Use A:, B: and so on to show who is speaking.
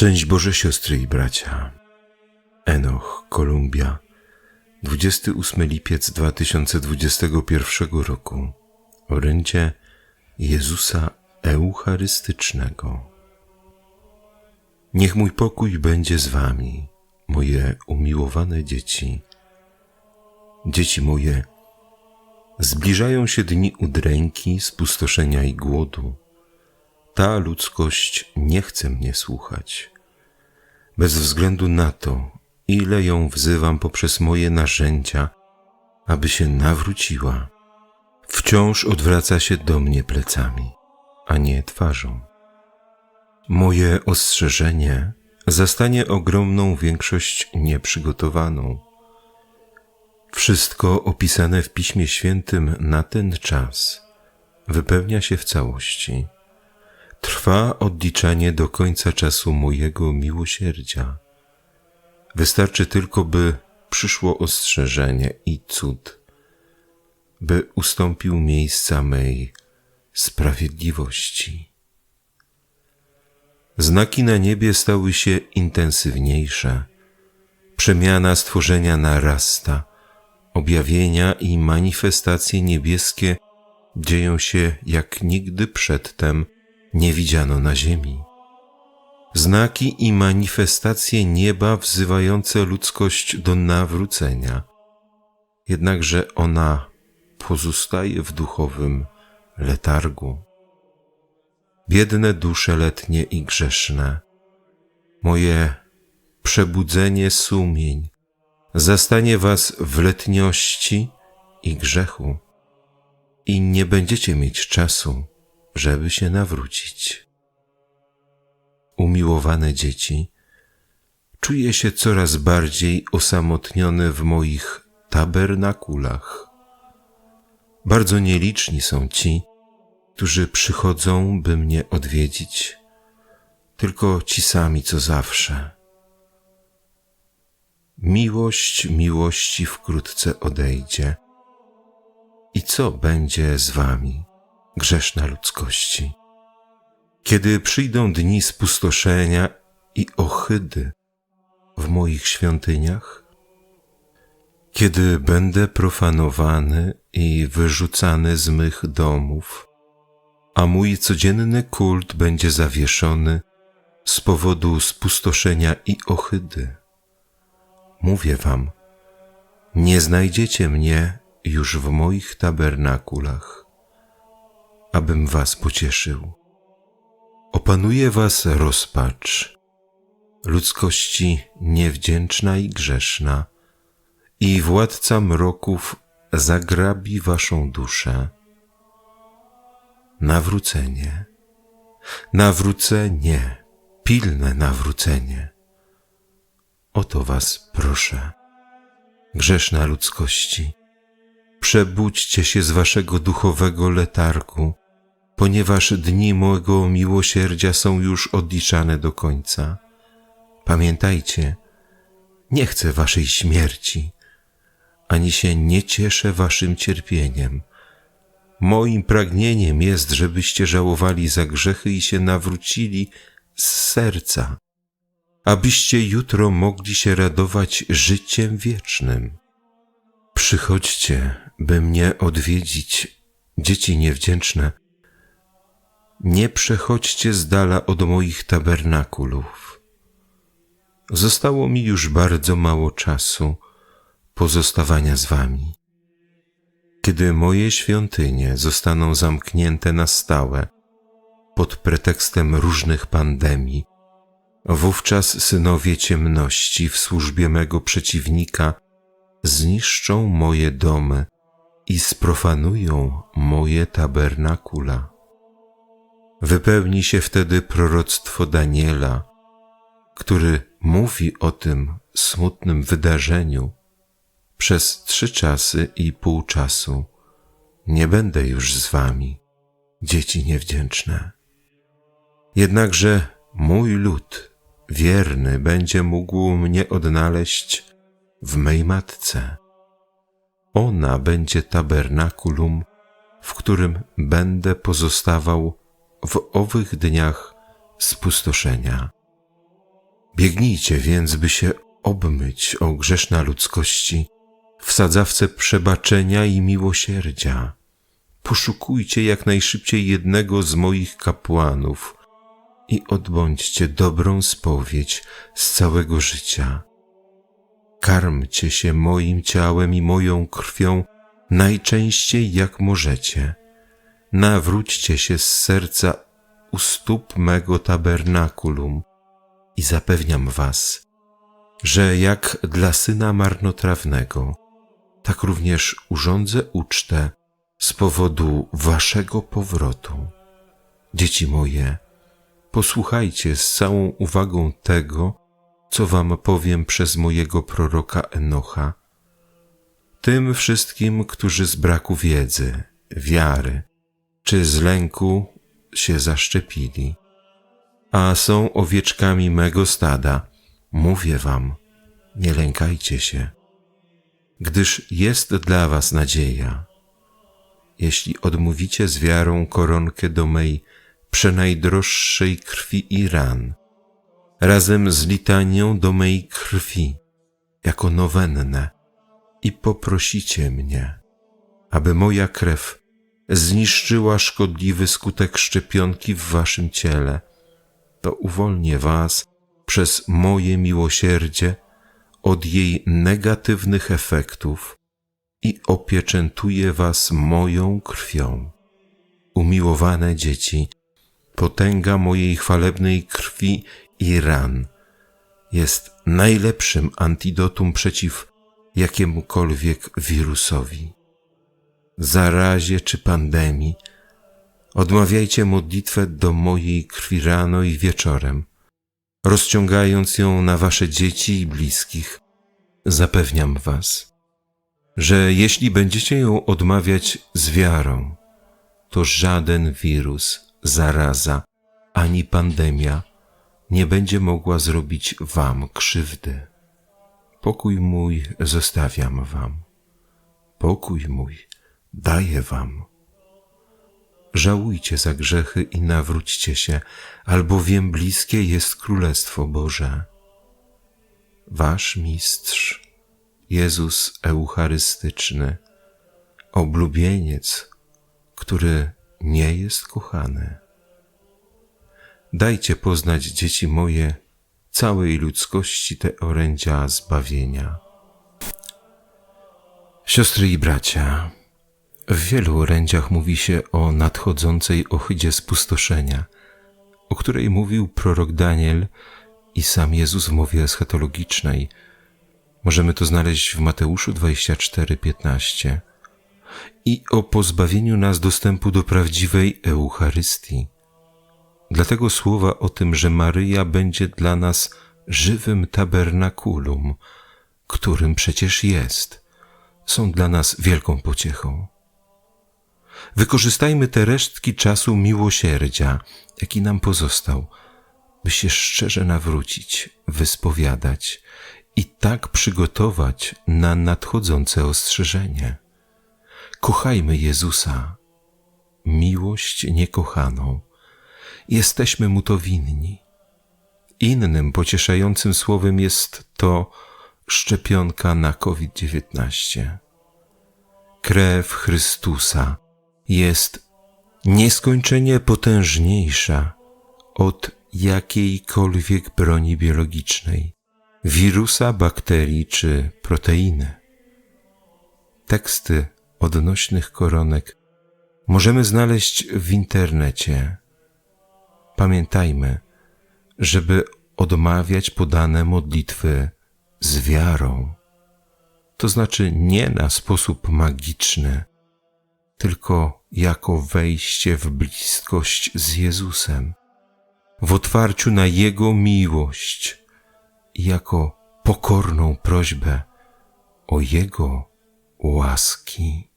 A: Szczęść Boże siostry i bracia. Enoch, Kolumbia, 28 lipiec 2021 roku. Orędzie Jezusa Eucharystycznego. Niech mój pokój będzie z wami, moje umiłowane dzieci. Dzieci moje, zbliżają się dni udręki, spustoszenia i głodu ta ludzkość nie chce mnie słuchać. Bez względu na to, ile ją wzywam poprzez moje narzędzia, aby się nawróciła, wciąż odwraca się do mnie plecami, a nie twarzą. Moje ostrzeżenie zastanie ogromną większość nieprzygotowaną. Wszystko opisane w Piśmie Świętym na ten czas wypełnia się w całości Trwa odliczanie do końca czasu mojego miłosierdzia. Wystarczy tylko, by przyszło ostrzeżenie i cud, by ustąpił miejsca mej sprawiedliwości. Znaki na niebie stały się intensywniejsze, przemiana stworzenia narasta, objawienia i manifestacje niebieskie dzieją się jak nigdy przedtem nie widziano na ziemi. Znaki i manifestacje nieba wzywające ludzkość do nawrócenia. Jednakże ona pozostaje w duchowym letargu. Biedne dusze letnie i grzeszne, moje przebudzenie sumień zastanie was w letniości i grzechu i nie będziecie mieć czasu żeby się nawrócić. Umiłowane dzieci, czuję się coraz bardziej osamotniony w moich tabernakulach. Bardzo nieliczni są ci, którzy przychodzą, by mnie odwiedzić, tylko ci sami co zawsze. Miłość miłości wkrótce odejdzie. I co będzie z wami? Grzeszna ludzkości. Kiedy przyjdą dni spustoszenia i ohydy w moich świątyniach, kiedy będę profanowany i wyrzucany z mych domów, a mój codzienny kult będzie zawieszony z powodu spustoszenia i ohydy. Mówię wam, nie znajdziecie mnie już w moich tabernakulach abym was pocieszył. Opanuje was rozpacz, ludzkości niewdzięczna i grzeszna, i władca mroków zagrabi waszą duszę. Nawrócenie, nawrócenie, pilne nawrócenie. Oto was proszę, grzeszna ludzkości, przebudźcie się z waszego duchowego letargu ponieważ dni mojego miłosierdzia są już odliczane do końca. Pamiętajcie, nie chcę waszej śmierci, ani się nie cieszę waszym cierpieniem. Moim pragnieniem jest, żebyście żałowali za grzechy i się nawrócili z serca, abyście jutro mogli się radować życiem wiecznym. Przychodźcie, by mnie odwiedzić, dzieci niewdzięczne, nie przechodźcie z dala od moich tabernakulów. Zostało mi już bardzo mało czasu pozostawania z wami. Kiedy moje świątynie zostaną zamknięte na stałe pod pretekstem różnych pandemii, wówczas synowie ciemności w służbie mego przeciwnika zniszczą moje domy i sprofanują moje tabernakula. Wypełni się wtedy proroctwo Daniela, który mówi o tym smutnym wydarzeniu. Przez trzy czasy i pół czasu nie będę już z wami, dzieci niewdzięczne. Jednakże mój lud wierny będzie mógł mnie odnaleźć w mej matce. Ona będzie tabernakulum, w którym będę pozostawał w owych dniach spustoszenia. Biegnijcie więc, by się obmyć, o grzeszna ludzkości, w sadzawce przebaczenia i miłosierdzia. Poszukujcie jak najszybciej jednego z moich kapłanów i odbądźcie dobrą spowiedź z całego życia. Karmcie się moim ciałem i moją krwią najczęściej jak możecie. Nawróćcie się z serca u stóp mego tabernakulum i zapewniam was, że jak dla syna marnotrawnego, tak również urządzę ucztę z powodu waszego powrotu. Dzieci moje, posłuchajcie z całą uwagą tego, co wam powiem przez mojego proroka Enocha. Tym wszystkim, którzy z braku wiedzy, wiary czy z lęku się zaszczepili, a są owieczkami mego stada, mówię wam, nie lękajcie się, gdyż jest dla was nadzieja. Jeśli odmówicie z wiarą koronkę do mej przenajdroższej krwi i ran, razem z litanią do mej krwi, jako nowenne, i poprosicie mnie, aby moja krew zniszczyła szkodliwy skutek szczepionki w waszym ciele, to uwolnię was przez moje miłosierdzie od jej negatywnych efektów i opieczętuję was moją krwią. Umiłowane dzieci, potęga mojej chwalebnej krwi i ran jest najlepszym antidotum przeciw jakiemukolwiek wirusowi, zarazie czy pandemii. Odmawiajcie modlitwę do mojej krwi rano i wieczorem, rozciągając ją na wasze dzieci i bliskich. Zapewniam was, że jeśli będziecie ją odmawiać z wiarą, to żaden wirus, zaraza ani pandemia nie będzie mogła zrobić wam krzywdy. Pokój mój zostawiam wam, pokój mój daję wam. Żałujcie za grzechy i nawróćcie się, albowiem bliskie jest Królestwo Boże. Wasz mistrz, Jezus Eucharystyczny, oblubieniec, który nie jest kochany. Dajcie poznać, dzieci moje, całej ludzkości te orędzia zbawienia. Siostry i bracia, w wielu orędziach mówi się o nadchodzącej ohydzie spustoszenia, o której mówił prorok Daniel i sam Jezus w mowie eschatologicznej. Możemy to znaleźć w Mateuszu 24:15 i o pozbawieniu nas dostępu do prawdziwej Eucharystii. Dlatego słowa o tym, że Maryja będzie dla nas żywym tabernakulum, którym przecież jest, są dla nas wielką pociechą. Wykorzystajmy te resztki czasu miłosierdzia, jaki nam pozostał, by się szczerze nawrócić, wyspowiadać i tak przygotować na nadchodzące ostrzeżenie. Kochajmy Jezusa, miłość niekochaną. Jesteśmy Mu to winni. Innym pocieszającym słowem jest to szczepionka na COVID-19. Krew Chrystusa jest nieskończenie potężniejsza od jakiejkolwiek broni biologicznej, wirusa, bakterii czy proteiny. Teksty odnośnych koronek możemy znaleźć w internecie. Pamiętajmy, żeby odmawiać podane modlitwy z wiarą, to znaczy nie na sposób magiczny, tylko jako wejście w bliskość z Jezusem, w otwarciu na Jego miłość jako pokorną prośbę o Jego łaski.